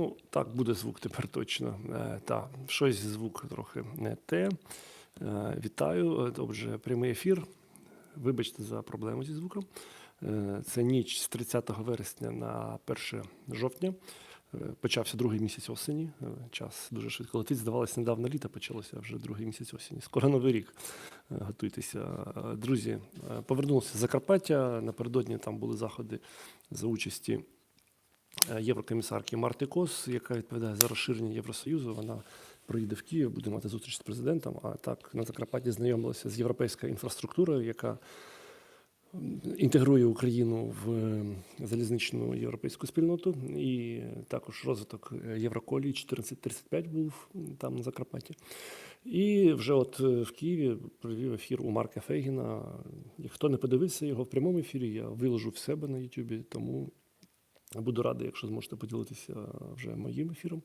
Ну, так, буде звук тепер точно. Е, так, щось звук трохи не те. Е, вітаю. Е, Отже, прямий ефір. Вибачте за проблему зі звуком. Це ніч з 30 вересня на 1 жовтня. Почався другий місяць осені. Час дуже швидко летить. Здавалося, недавно літо почалося вже другий місяць осені. Скоро новий рік. Готуйтеся. Друзі, повернулися з Закарпаття. Напередодні там були заходи за участі єврокомісарки Марти Кос, яка відповідає за розширення Євросоюзу. Вона приїде в Київ, буде мати зустріч з президентом. А так на Закарпатті знайомилася з європейською інфраструктурою, яка інтегрує Україну в е, залізничну європейську спільноту, і також розвиток е, Євроколії 1435 був там на Закарпатті. І вже от е, в Києві провів ефір у Марка Фейгіна. І Хто не подивився його в прямому ефірі, я виложу в себе на Ютубі, тому Буду радий, якщо зможете поділитися вже моїм ефіром.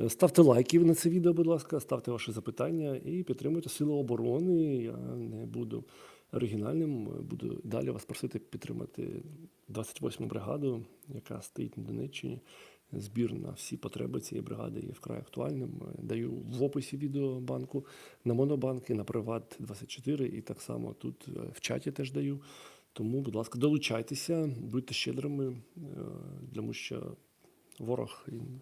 Е, Ставте лайки на це відео, будь ласка, ставте ваші запитання і підтримуйте Сили оборони. Я не буду оригінальним, буду далі вас просити підтримати 28-му бригаду, яка стоїть на Донеччині. Збір на всі потреби цієї бригади є вкрай актуальним. Е, Даю в описі відео банку на Монобанк і на Приват 24 і так само тут е, в чаті теж даю. Тому, будь ласка, долучайтеся, будьте щедрими, е, тому що ворог він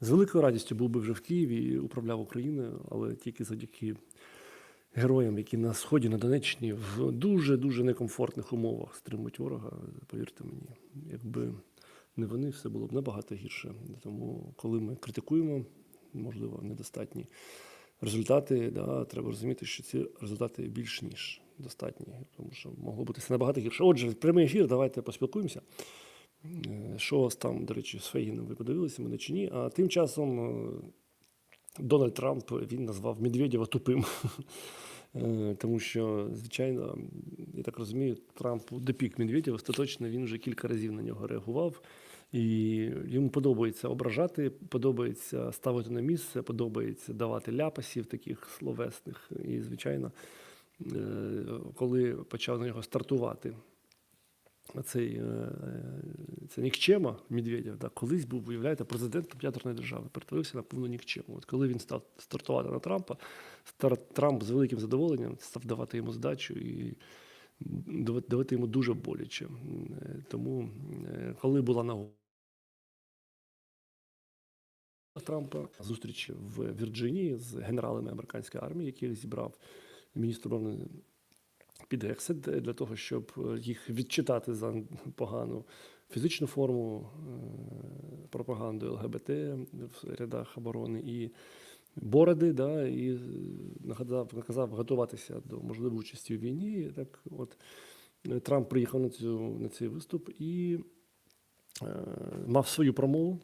з великою радістю був би вже в Києві і управляв Україною, але тільки завдяки героям, які на сході на Донеччині в дуже дуже некомфортних умовах стримують ворога. Повірте мені, якби не вони, все було б набагато гірше. Тому, коли ми критикуємо, можливо, недостатні результати, да, треба розуміти, що ці результати більш ніж достатні, тому що могло бути все набагато гірше. Отже, прямий ефір, давайте поспілкуємося. Е, Що там, до речі, з Фейгіном ви подивилися мене чи ні? А тим часом е, Дональд Трамп він назвав Медведєва тупим. Е, Тому що, звичайно, я так розумію, Трамп допік Медведєва, остаточно він вже кілька разів на нього реагував. І йому подобається ображати, подобається ставити на місце, подобається давати ляпасів таких словесних. І, звичайно, е, коли почав на нього стартувати цей це нікчема Медведєв, да, колись був, виявляєте, президентом ядерної держави, перетворився на повну нікчему. От коли він став стартувати на Трампа, Трамп з великим задоволенням став давати йому здачу і давати йому дуже боляче. Е, Тому, е, коли була нагода Трампа зустріч в Вірджинії з генералами американської армії, яких зібрав міністр оборони під Гексет для того, щоб е, їх відчитати за погану фізичну форму е, пропаганди ЛГБТ в рядах оборони і бороди, да, і наказав, наказав готуватися до можливої участі у війні. Так, от е, Трамп приїхав на цю на цей виступ і е, мав свою промову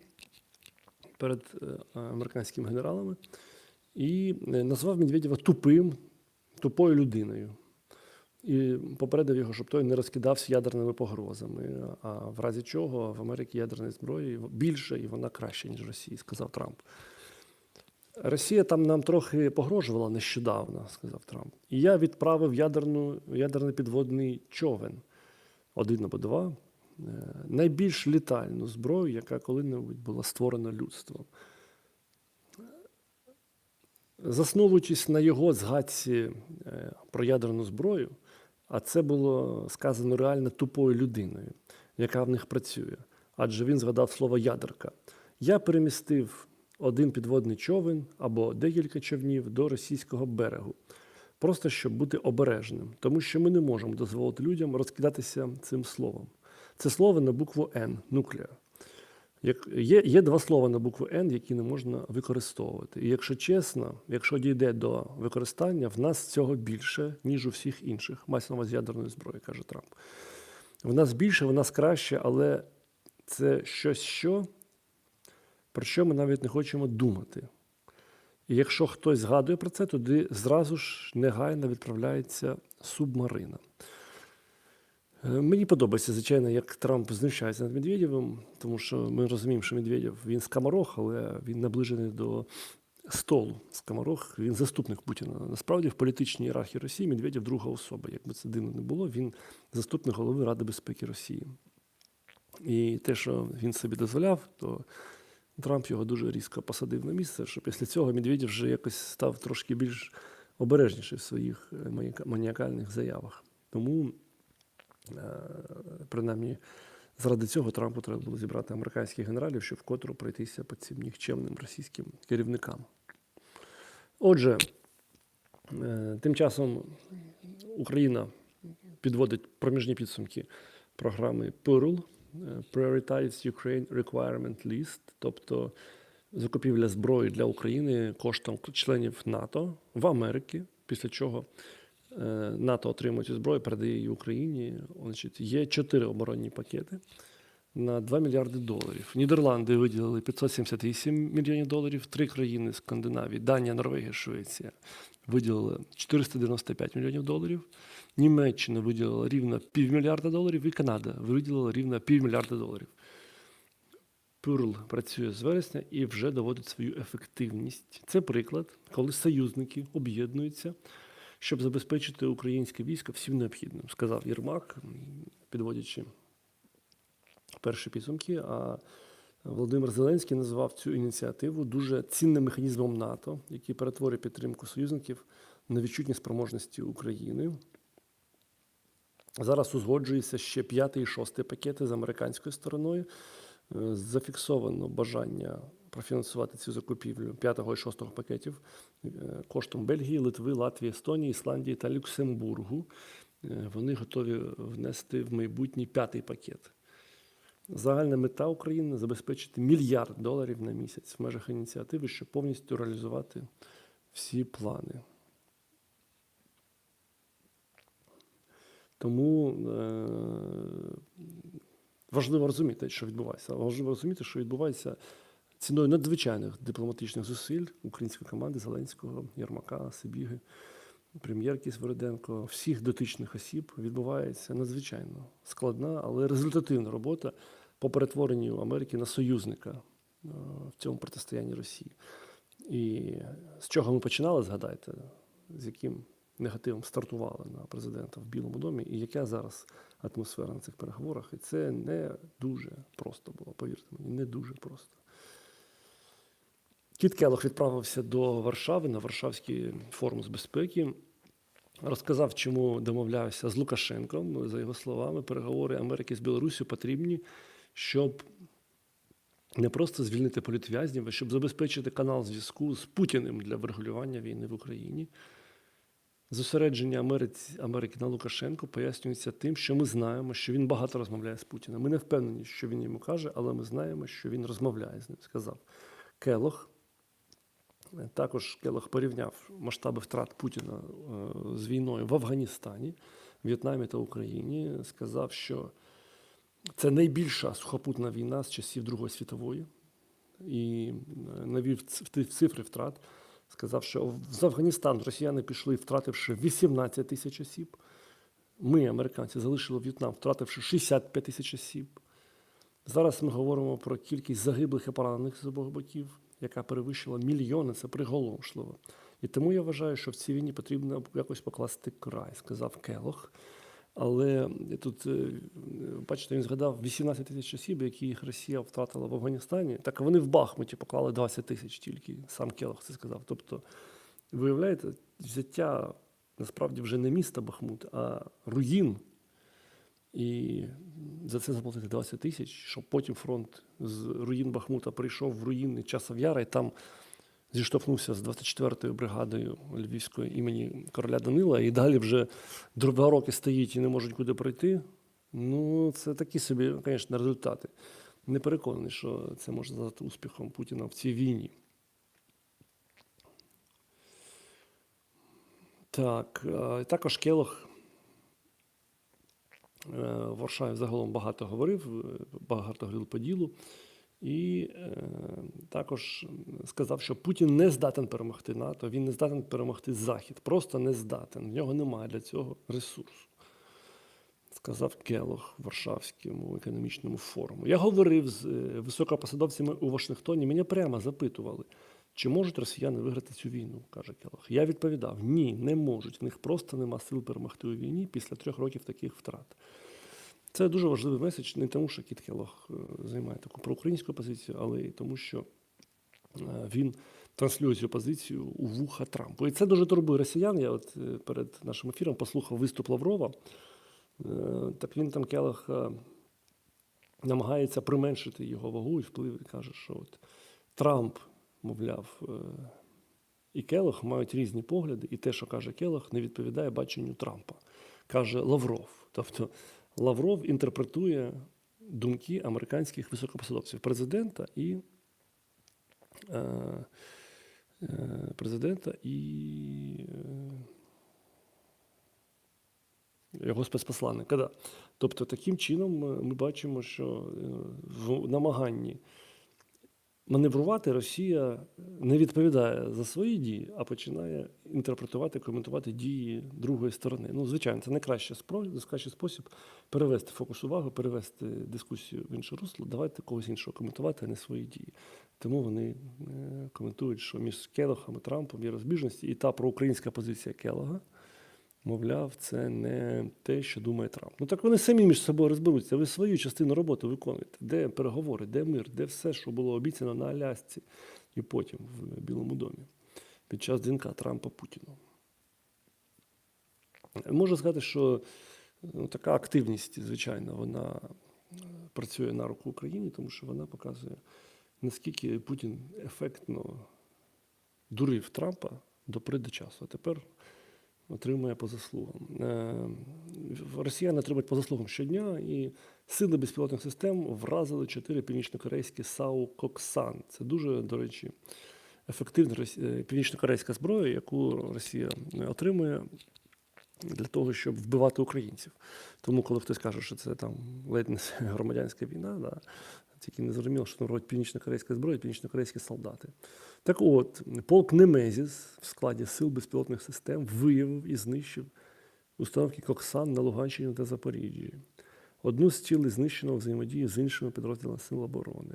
перед е, американськими генералами і е, назвав Медведєва тупим, тупою людиною. І попередив його, щоб той не розкидався ядерними погрозами. А в разі чого в Америці ядерної зброї більше і вона краще, ніж в Росії, сказав Трамп. Росія там нам трохи погрожувала нещодавно, сказав Трамп. І я відправив ядерну, ядерний підводний човен, один або два, найбільш літальну зброю, яка коли-небудь була створена людством. Засновуючись на його згадці е, про ядерну зброю, а це було сказано реально тупою людиною, яка в них працює. Адже він згадав слово ядерка. Я перемістив один підводний човен або декілька човнів до російського берегу, просто щоб бути обережним, тому що ми не можемо дозволити людям розкидатися цим словом. Це слово на букву Н нуклеар. Як є, є два слова на букву Н, які не можна використовувати. І якщо чесно, якщо дійде до використання, в нас цього більше, ніж у всіх інших. Мається на увазі ядерної зброї, каже Трамп. В нас більше, в нас краще, але це щось, що, про що ми навіть не хочемо думати. І якщо хтось згадує про це, тоді зразу ж негайно відправляється субмарина. Е, Мені подобається, звичайно, як Трамп знущається над Медведєвим, тому що ми розуміємо, що Медведєв він скаморох, але він наближений до столу. Скаморох він заступник Путіна. Насправді, в політичній ієрархії Росії Медведєв друга особа. Якби це дивно не було, він заступник голови Ради безпеки Росії. І те, що він собі дозволяв, то Трамп його дуже різко посадив на місце, що після цього Медведєв вже якось став трошки більш обережніший в своїх е, маніакальних заявах. Тому, принаймні, заради цього Трампу треба було зібрати американських генералів, щоб вкотре пройтися по цим нікчемним російським керівникам. Отже, е, тим часом Україна підводить проміжні підсумки програми PEARL е, Prioritized Ukraine Requirement List, тобто закупівля зброї для України коштом членів НАТО в Америці, після чого е, НАТО отримує цю зброю, передає її Україні. Є чотири оборонні пакети на 2 мільярди доларів. Нідерланди виділили 578 мільйонів доларів, три країни Скандинавії, Данія, Норвегія, Швеція виділили 495 мільйонів доларів. Німеччина виділила рівно півмільярда доларів, і Канада виділила рівно півмільярда доларів. Пюрл працює з вересня і вже доводить свою ефективність. Це приклад, коли союзники об'єднуються, щоб забезпечити українське військо всім необхідним, сказав Єрмак, підводячи перші підсумки. А Володимир Зеленський назвав цю ініціативу дуже цінним механізмом НАТО, який перетворює підтримку союзників на відчутні спроможності України. Зараз узгоджується ще п'ятий і шостий пакети з американською стороною. Е, Зафіксовано бажання профінансувати цю закупівлю п'ятого і шостого пакетів е, коштом Бельгії, Литви, Латвії, Естонії, Ісландії та Люксембургу. Е, Вони готові внести в майбутній п'ятий пакет. Загальна мета України забезпечити мільярд доларів на місяць в межах ініціативи, щоб повністю реалізувати всі плани. Тому е, важливо розуміти, що відбувається. Важливо розуміти, що відбувається ціною надзвичайних дипломатичних зусиль української команди Зеленського, Єрмака, Сибіги, прем'єрки Свериденко, всіх дотичних осіб відбувається надзвичайно складна, але результативна робота по перетворенню Америки на союзника е, в цьому протистоянні Росії. І з чого ми починали, згадайте, з яким негативом стартували на президента в Білому домі, і яка зараз атмосфера на цих переговорах. І це не дуже просто було, повірте мені, не дуже просто. Кіт Келох відправився до Варшави на Варшавський форум з безпеки. Розказав, чому домовлявся з Лукашенком. За його словами, переговори Америки з Білорусі потрібні, щоб не просто звільнити політв'язнів, а щоб забезпечити канал зв'язку з Путіним для врегулювання війни в Україні. Зосередження Америки на Лукашенко пояснюється тим, що ми знаємо, що він багато розмовляє з Путіним. Ми не впевнені, що він йому каже, але ми знаємо, що він розмовляє з ним, сказав Келох. Також Келох порівняв масштаби втрат Путіна е, з війною в Афганістані, В'єтнамі та Україні. Сказав, що це найбільша сухопутна війна з часів Другої світової і е, навів цифри втрат. Сказав, що з Афганістану росіяни пішли, втративши 18 тисяч осіб. Ми, американці, залишили В'єтнам, втративши 65 тисяч осіб. Зараз ми говоримо про кількість загиблих і поранених з обох боків, яка перевищила мільйони. Це приголомшливо. І тому я вважаю, що в цій війні потрібно якось покласти край, сказав Келох. Але тут, е, бачите, він згадав 18 тисяч осіб, які їх Росія втратила в Афганістані. Так вони в Бахмуті поклали 20 тисяч тільки. Сам Келох це сказав. Тобто, виявляєте, взяття насправді вже не міста Бахмут, а руїн. І за це заплатити 20 тисяч, щоб потім фронт з руїн Бахмута прийшов в руїни Часов Яра і там зіштовхнувся з 24-ю бригадою Львівської імені короля Данила, і далі вже два роки стоїть і не можуть куди пройти. Ну, це такі собі, звісно, результати. Не переконаний, що це може стати успіхом Путіна в цій війні. Так, також Келох Варшаві загалом багато говорив, е, багато говорив по ділу. І е, також сказав, що Путін не здатен перемогти НАТО, він не здатен перемогти Захід. Просто не здатен. В нього немає для цього ресурсу. Сказав Келох в Варшавському економічному форуму. Я говорив з е, високопосадовцями у Вашингтоні. Мене прямо запитували, чи можуть росіяни виграти цю війну, каже Келох. Я відповідав: ні, не можуть. В них просто нема сил перемогти у війні після трьох років таких втрат. Це дуже важливий меседж не тому, що Кіт Келлог е, займає таку проукраїнську позицію, але й тому, що е, він транслює цю позицію у вуха Трампу. І це дуже турбує росіян. Я от е, перед нашим ефіром послухав виступ Лаврова. Так він там е, намагається применшити його вагу і вплив і каже, що от Трамп, мовляв, е, і Келлог мають різні погляди, і те, що каже Келлог, не відповідає баченню Трампа. Каже Лавров. Тобто Лавров інтерпретує думки американських високопосадовців президента і е, е, президента і його спецпосланника. Тобто, таким чином ми бачимо, що в намаганні маневрувати Росія не відповідає за свої дії, а починає інтерпретувати, коментувати дії другої сторони. Ну, звичайно, це найкращий спро- найкращий спосіб перевести фокус уваги, перевести дискусію в інше русло. Давайте когось іншого коментувати, а не свої дії. Тому вони е, коментують, що між Келохом і Трампом є розбіжності, і та проукраїнська позиція Келога. Мовляв, це не те, що думає Трамп. Ну так вони самі між собою розберуться. Ви свою частину роботи виконуєте. Де переговори, де мир, де все, що було обіцяно на Алясці і потім в Білому домі під час дзвінка Трампа Путіну. Можу сказати, що ну, така активність, звичайно, вона е, працює на руку Україні, тому що вона показує, наскільки Путін ефектно дурив Трампа до приди часу. А тепер отримує по заслугам. Е, Росіяни отримують по заслугам щодня, і сили безпілотних систем вразили чотири північнокорейські САУ Коксан. Це дуже, до речі, ефективна е, північнокорейська зброя, яку Росія отримує для того, щоб вбивати українців. Тому, коли хтось каже, що це там ледь не громадянська війна, да, тільки не зрозуміло, що там робить північно-корейська зброя, північно-корейські солдати. Так от, полк Немезіс в складі сил безпілотних систем виявив і знищив установки Коксан на Луганщині та Запоріжжі. Одну з цілей знищено у взаємодії з іншими підрозділами Сил оборони.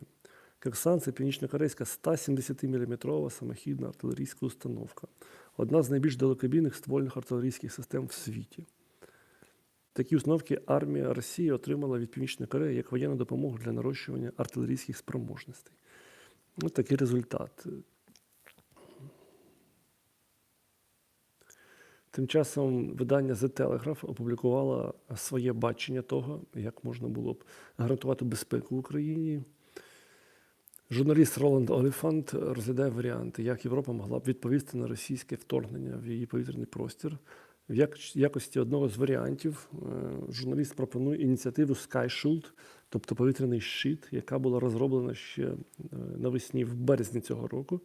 Коксан це північно-корейська 170-мм самохідна артилерійська установка, одна з найбільш далекобійних ствольних артилерійських систем в світі. Такі установки армія Росії отримала від Північної Кореї як воєнну допомогу для нарощування артилерійських спроможностей. Ось такий результат. Тим часом видання The Telegraph опублікувало своє бачення того, як можна було б гарантувати безпеку в Україні. Журналіст Роланд Оліфант розглядає варіанти, як Європа могла б відповісти на російське вторгнення в її повітряний простір. В якості одного з варіантів е, журналіст пропонує ініціативу Sky Shield, тобто повітряний щит, яка була розроблена ще е, навесні в березні цього року.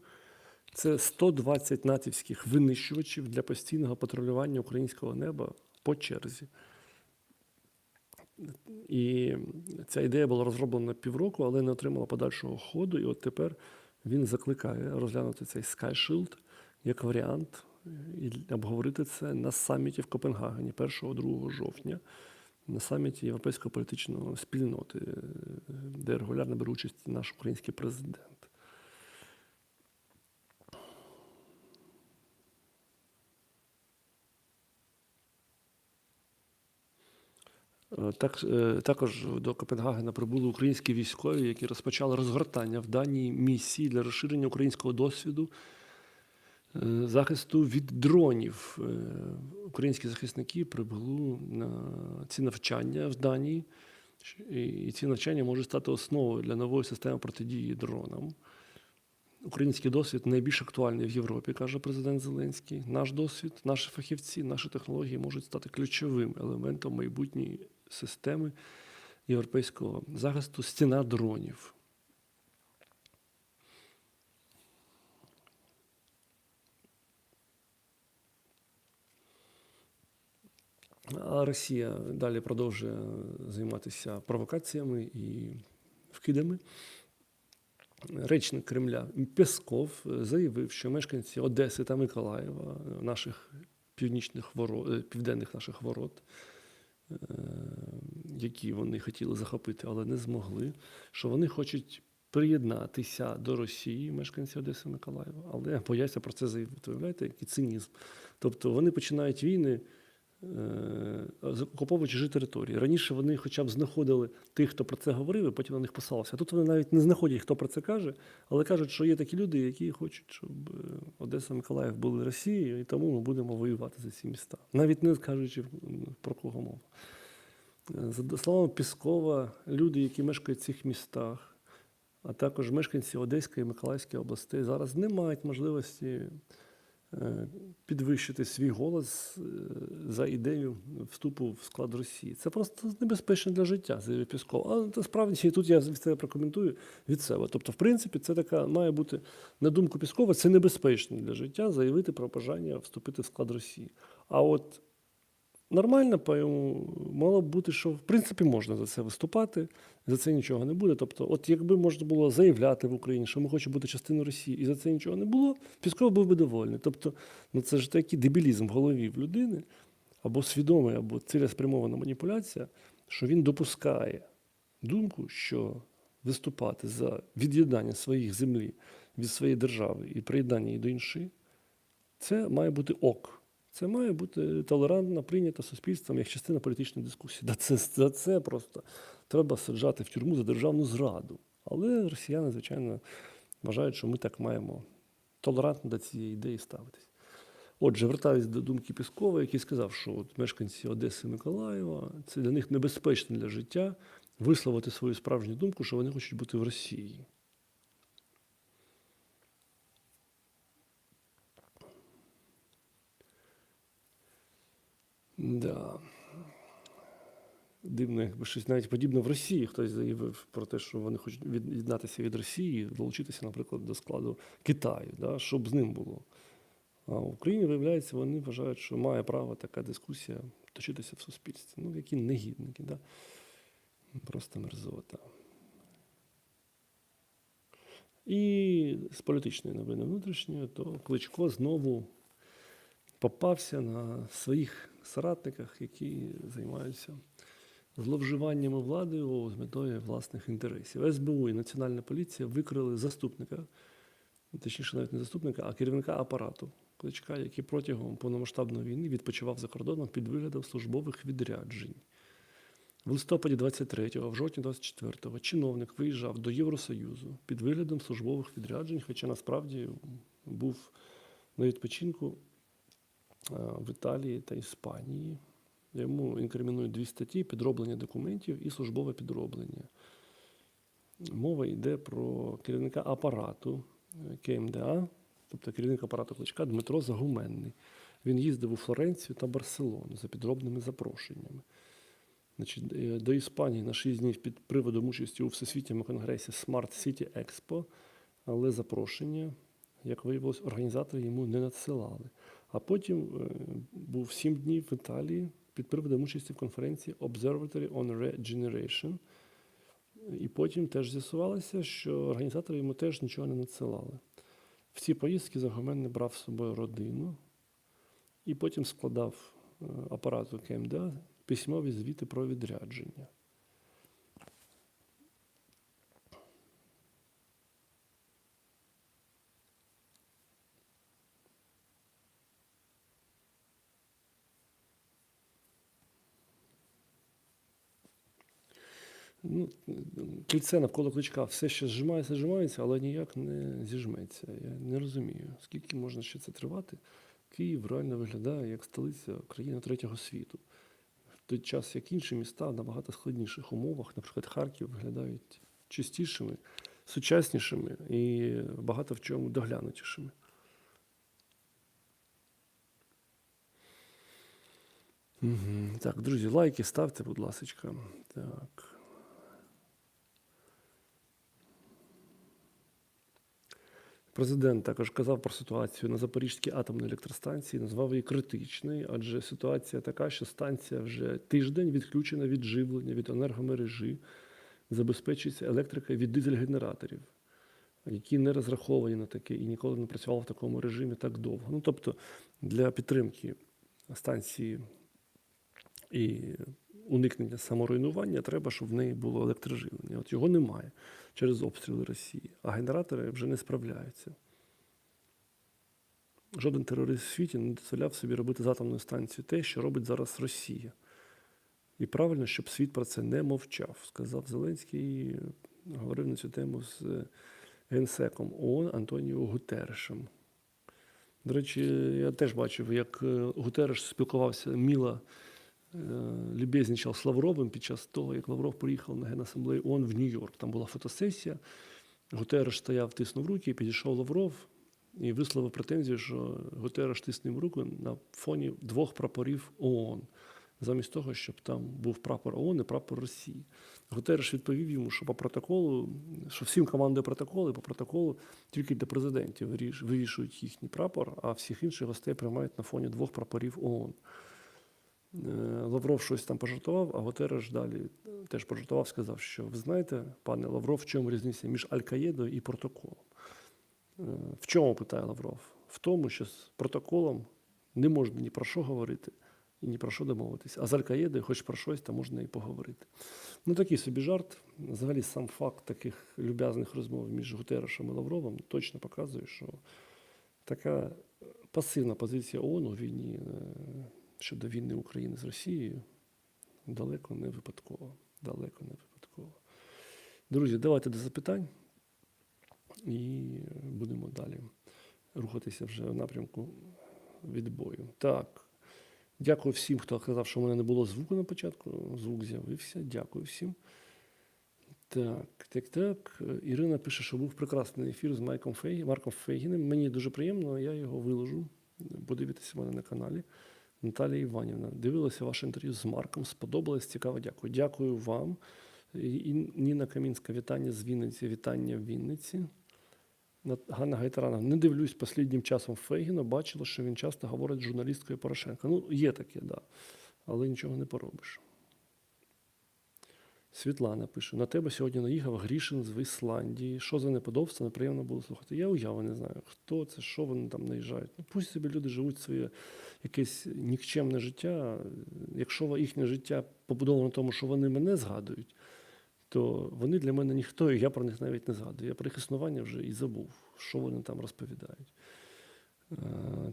Це 120 натівських винищувачів для постійного патрулювання українського неба по черзі. І ця ідея була розроблена півроку, але не отримала подальшого ходу. І от тепер він закликає розглянути цей Sky Shield як варіант і обговорити це на саміті в Копенгагені 1-2 жовтня, на саміті Європейської політичної спільноти, де регулярно бере участь наш український президент. Е, Так, е, також до Копенгагена прибули українські військові, які розпочали розгортання в даній місії для розширення українського досвіду захисту від дронів. Е, Українські захисники прибули на ці навчання в Данії, і ці навчання можуть стати основою для нової системи протидії дронам. Український досвід найбільш актуальний в Європі, каже президент Зеленський. Наш досвід, наші фахівці, наші технології можуть стати ключовим елементом майбутньої системи європейського захисту стіна дронів. А Росія далі продовжує займатися провокаціями і вкидами. Речник Кремля Песков заявив, що мешканці Одеси та Миколаєва, наших північних ворот, е, південних наших ворот, е, які вони хотіли захопити, але не змогли, що вони хочуть приєднатися до Росії, мешканці Одеси Миколаєва, але бояться про це заявити. Уявляєте, який цинізм. Тобто вони починають війни е, окуповують чужі території. Раніше вони хоча б знаходили тих, хто про це говорив, і потім на них посилався. А тут вони навіть не знаходять, хто про це каже, але кажуть, що є такі люди, які хочуть, щоб е, Одеса Миколаїв були Росією, і тому ми будемо воювати за ці міста. Навіть не кажучи про кого мова. Е, За словами Піскова, люди, які мешкають в цих містах, а також мешканці Одеської і Миколаївської областей, зараз не мають можливості підвищити свій голос е, за ідею вступу в склад Росії. Це просто небезпечно для життя, заявив Пісков. Але насправді тут я це прокоментую від себе. Тобто, в принципі, це така має бути, на думку Піскова, це небезпечно для життя заявити про бажання вступити в склад Росії. А от Нормально, мало б бути, що в принципі можна за це виступати, за це нічого не буде. Тобто, от якби можна було заявляти в Україні, що ми хочемо бути частиною Росії, і за це нічого не було, Пісков був би довольний. Тобто, ну це ж такий дебілізм в голові в людини, або свідомий, або цілеспрямована маніпуляція, що він допускає думку, що виступати за від'єднання своїх землі від своєї держави і приєднання її до іншої, це має бути ок. Це має бути толерантно прийнято суспільством як частина політичної дискусії. Да це, за це просто треба саджати в тюрму за державну зраду. Але росіяни, звичайно, вважають, що ми так маємо толерантно до цієї ідеї ставитись. Отже, вертаюсь до думки Піскова, який сказав, що от мешканці Одеси Миколаєва це для них небезпечно для життя висловити свою справжню думку, що вони хочуть бути в Росії. Да. Дивно, якби щось навіть подібне в Росії. Хтось заявив про те, що вони хочуть від'єднатися від Росії, долучитися, наприклад, до складу Китаю, да, щоб з ним було. А в Україні, виявляється, вони вважають, що має право така дискусія точитися в суспільстві. Ну, які негідники, да? просто мерзота. І з політичної новини внутрішньої, то Кличко знову попався на своїх соратниках, які займаються зловживаннями владою з метою власних інтересів. СБУ і Національна поліція викрили заступника, точніше, навіть не заступника, а керівника апарату Кличка, який протягом повномасштабної війни відпочивав за кордоном під виглядом службових відряджень. В листопаді 23-го, в жовтні 24-го чиновник виїжджав до Євросоюзу під виглядом службових відряджень, хоча насправді був на відпочинку в Італії та Іспанії. Йому інкримінують дві статті: підроблення документів і службове підроблення. Мова йде про керівника апарату е, КМДА, тобто керівник апарату кличка Дмитро Загуменний. Він їздив у Флоренцію та Барселону за підробними запрошеннями. Значить, е, до Іспанії на 6 днів під приводом участі у всесвітньому конгресі Smart City Expo, але запрошення, як виявилось, організатори йому не надсилали. А потім е, був 7 днів в Італії під приводом участі в конференції Observatory on Regeneration. І потім теж з'ясувалося, що організатори йому теж нічого не надсилали. В ці поїздки Загоменний брав з собою родину і потім складав е, апарату КМДА письмові звіти про відрядження. Ну, кільце навколо кличка все ще зжимається, зжимається, але ніяк не зіжметься. Я не розумію, скільки можна ще це тривати. Київ реально виглядає як столиця країни третього світу. В той час, як інші міста в набагато складніших умовах, наприклад, Харків виглядають чистішими, сучаснішими і багато в чому доглянутішими. Угу. Так, друзі, лайки ставте, будь ласка. Так. Президент також казав про ситуацію на Запорізькій атомній електростанції, назвав її критичною, адже ситуація така, що станція вже тиждень відключена від живлення, від енергомережі, забезпечується електрикою від дизель-генераторів, які не розраховані на таке і ніколи не працювали в такому режимі так довго. Ну, тобто для підтримки станції і уникнення саморуйнування треба, щоб в неї було електроживлення. От його немає через обстріли Росії, а генератори вже не справляються. Жоден терорист в світі не дозволяв собі робити з атомною станцією те, що робить зараз Росія. І правильно, щоб світ про це не мовчав, сказав Зеленський, і говорив на цю тему з е, генсеком ООН Антоніо Гутерешем. До речі, я теж бачив, як е, Гутереш спілкувався міло е, любезничав з Лавровим під час того, як Лавров приїхав на Генасамблею ООН в Нью-Йорк. Там була фотосесія. Гутереш стояв, тиснув руки, підійшов Лавров і висловив претензію, що Гутереш тиснув руку на фоні двох прапорів ООН, замість того, щоб там був прапор ООН і прапор Росії. Гутереш відповів йому, що по протоколу, що всім командує протокол, і по протоколу тільки для президентів виріш- вивішують їхній прапор, а всіх інших гостей приймають на фоні двох прапорів ООН. Е, Лавров щось там пожартував, а Гутереш далі теж пожартував, сказав, що ви знаєте, пане Лавров, в чому різниця між Аль-Каєдою і протоколом? Е, В чому питає Лавров? В тому, що з протоколом не можна ні про що говорити і ні про що домовитися. А з Аль-Каєдою, хоч про щось, то можна і поговорити. Ну, такий собі жарт. Взагалі, сам факт таких люб'язних розмов між Гутерешем і Лавровим точно показує, що така пасивна позиція ООН у війні е, щодо війни України з Росією далеко не випадкова. Далеко не випадкова. Друзі, давайте до запитань і будемо далі рухатися вже в напрямку відбою. Так. Дякую всім, хто казав, що в мене не було звуку на початку. Звук з'явився. Дякую всім. Так, так, так. Ірина пише, що був прекрасний ефір з Майком Фейгі, Марком Фейгіним. Мені дуже приємно, я його виложу. Подивитися в мене на каналі. Наталія Іванівна. Дивилася ваше інтерв'ю з Марком. Сподобалось, цікаво, дякую. Дякую вам. І Ніна Камінська, вітання з Вінниці, вітання в Вінниці. Ганна Гайтаранова. Не дивлюсь останнім часом Фейгіна, бачила, що він часто говорить з журналісткою Порошенка. Ну, є таке, да. але нічого не поробиш. Світлана пише: на тебе сьогодні наїхав Грішин з Ісландії. Що за неподобство, неприємно було слухати. Я уяви не знаю, хто це, що вони там наїжджають. Ну, пусть собі люди живуть своє якесь нікчемне життя. Якщо їхнє життя побудовано на тому, що вони мене згадують, то вони для мене ніхто, і я про них навіть не згадую. Я про їх існування вже і забув, що вони там розповідають.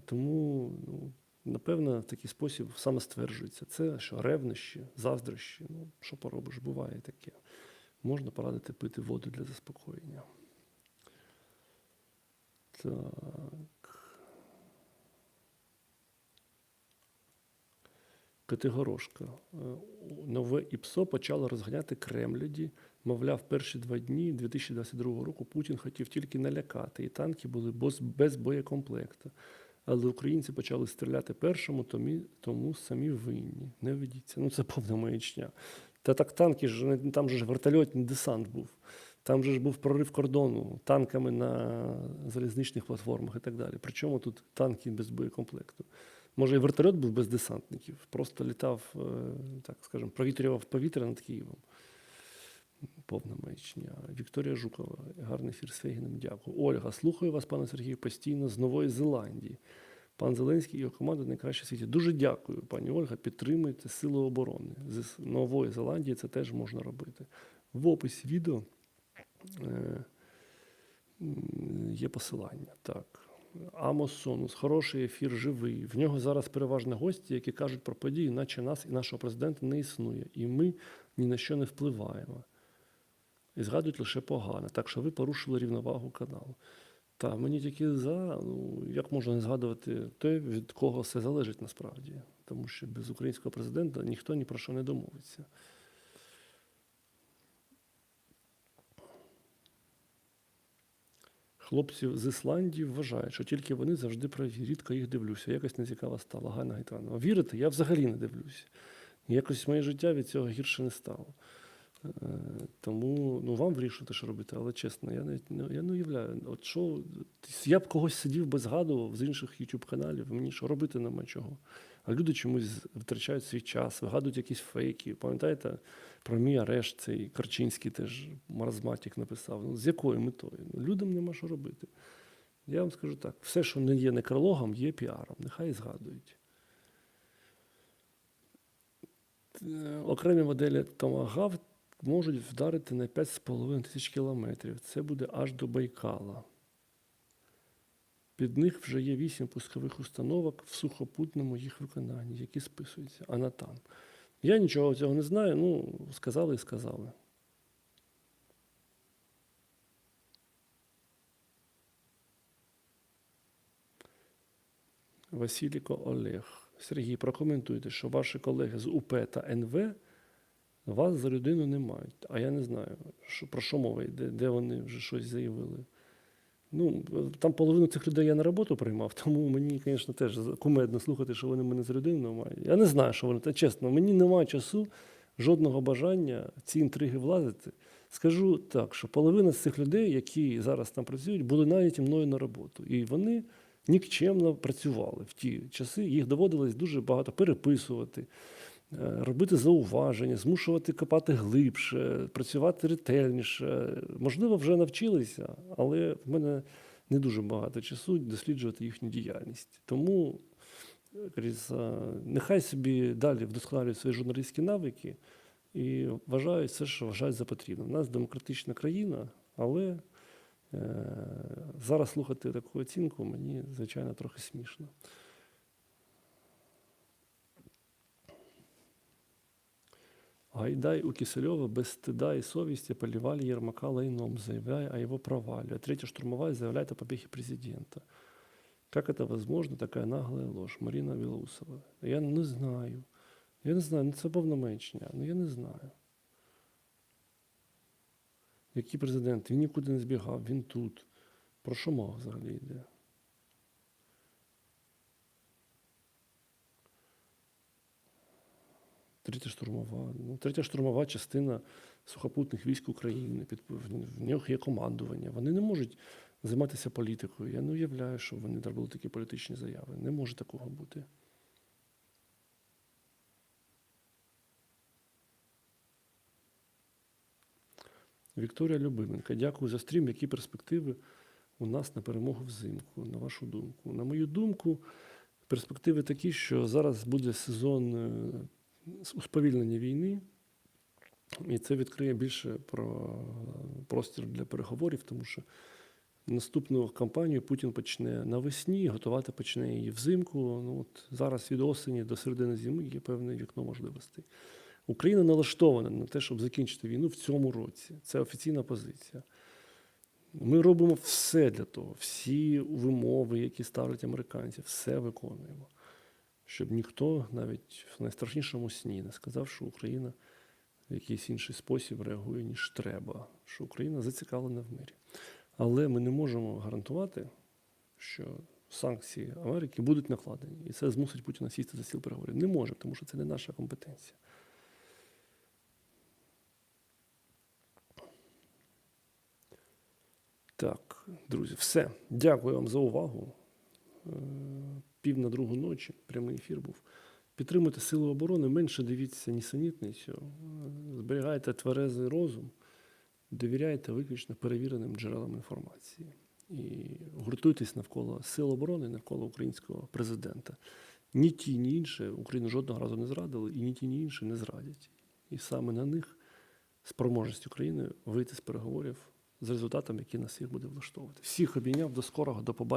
Тому, ну, напевно, в такий спосіб саме стверджується. Це що ревнощі, заздрощі. Ну, що поробиш, буває таке. Можна порадити пити воду для заспокоєння. Так. Категорошка. Е, Нове ІПСО почало розганяти Кремляді. Мовляв, перші два дні 2022 року Путін хотів тільки налякати, і танки були без боєкомплекту. Але українці почали стріляти першому, тому, тому самі винні. Не ведіться. Ну це повна маячня. Та так танки ж там же ж вертольотний десант був. Там же ж був прорив кордону танками на залізничних платформах і так далі. Причому тут танки без боєкомплекту. Може, і вертольот був без десантників, просто літав, е, так скажемо, провітрював повітря над Києвом. Повна маячня. Вікторія Жукова, гарний ефір з Фейгіним, дякую. Ольга, слухаю вас, пане Сергію, постійно з Нової Зеландії. Пан Зеленський і його команда найкраще в світі. Дуже дякую, пані Ольга. Підтримуйте Сили оборони. З Нової Зеландії це теж можна робити. В описі відео е, є посилання. Так. Амос Сонус, хороший ефір, живий. В нього зараз переважно гості, які кажуть про події, наче нас і нашого президента не існує, і ми ні на що не впливаємо. І згадують лише погане. Так що ви порушили рівновагу каналу. Та мені тільки за, ну як можна не згадувати те, від кого все залежить насправді. Тому що без українського президента ніхто ні про що не домовиться. Хлопців з Ісландії вважають, що тільки вони завжди праві. Рідко їх дивлюся. Якось нецікава стала. Ганна Гайтанова. Вірите, я взагалі не дивлюся. Якось моє життя від цього гірше не стало. Е, Тому ну, вам вирішувати, що робити, але чесно, я навіть не, я не уявляю. От що, я б когось сидів би згадував з інших YouTube каналів, мені що робити нема чого. А люди чомусь витрачають свій час, вигадують якісь фейки. Пам'ятаєте, про мій арешт цей Карчинський теж маразматик написав. Ну, з якою метою? Ну, людям нема що робити. Я вам скажу так: все, що не є некрологом, є піаром. Нехай згадують. Е, Окремі моделі Томагав можуть вдарити на 5,5 тисяч кілометрів. Це буде аж до Байкала. Від них вже є вісім пускових установок в сухопутному їх виконанні, які списуються. А на там. Я нічого цього не знаю, ну, сказали і сказали. Василіко Олег. Сергій, прокоментуйте, що ваші колеги з УП та НВ вас за людину не мають. А я не знаю, що, про що мова йде, де вони вже щось заявили. Ну, там половину цих людей я на роботу приймав, тому мені, звісно, теж кумедно слухати, що вони мене за людину мають. Я не знаю, що вони. Та чесно, мені немає часу, жодного бажання ці інтриги влазити. Скажу так, що половина з цих людей, які зараз там працюють, були наняті мною на роботу. І вони нікчемно працювали в ті часи. Їх доводилось дуже багато переписувати, робити зауваження, змушувати копати глибше, працювати ретельніше. Можливо, вже навчилися, але в мене не дуже багато часу досліджувати їхню діяльність. Тому е, нехай собі далі вдосконалюють свої журналістські навики і вважають все, що вважають за потрібне. У нас демократична країна, але е, зараз слухати таку оцінку мені, звичайно, трохи смішно. Гайдай у Кисельова без стыда и совести поливали Ермака лайном, заявляя о его провале. А третья штурмовая заявляет о побеге президента. Как это возможно, такая наглая ложь? Марина Білоусова. Я не знаю. Я не знаю, ну це повномечення, ну я не знаю. Який президент? Він нікуди не збігав, він тут. Про що мова взагалі йде? Третя штурмова. Ну, третя штурмова частина сухопутних військ України. Під, в нього є командування. Вони не можуть займатися політикою. Я не уявляю, що вони робили такі політичні заяви. Не може такого бути. Вікторія Любименка, дякую за стрім. Які перспективи у нас на перемогу взимку, на вашу думку? На мою думку, перспективи такі, що зараз буде сезон усповільнення війни, і це відкриє більше про простір для переговорів, тому що наступну кампанію Путін почне навесні, готувати почне її взимку. Ну, от зараз від осені до середини зими є певне вікно можливостей. Україна налаштована на те, щоб закінчити війну в цьому році. Це офіційна позиція. Ми робимо все для того, всі вимови, які ставлять американці, все виконуємо. Щоб ніхто навіть в найстрашнішому сні не сказав, що Україна в якийсь інший спосіб реагує, ніж треба, що Україна зацікавлена в мирі. Але ми не можемо гарантувати, що санкції Америки будуть накладені, і це змусить Путіна сісти за стіл переговорів. Не може, тому що це не наша компетенція. Так, друзі, все. Дякую вам за увагу. Пів на другу ночі прямий ефір був. Підтримуйте Сили оборони, менше дивіться нісенітницю, зберігайте тверезий розум, довіряйте виключно перевіреним джерелам інформації. І гуртуйтесь навколо Сил оборони, навколо українського президента. Ні ті, ні інші Україну жодного разу не зрадили, і ні ті, ні інші не зрадять. І саме на них спроможність України вийти з переговорів з результатом, який нас всіх буде влаштовувати. Всіх обійняв до скорого, до побачення.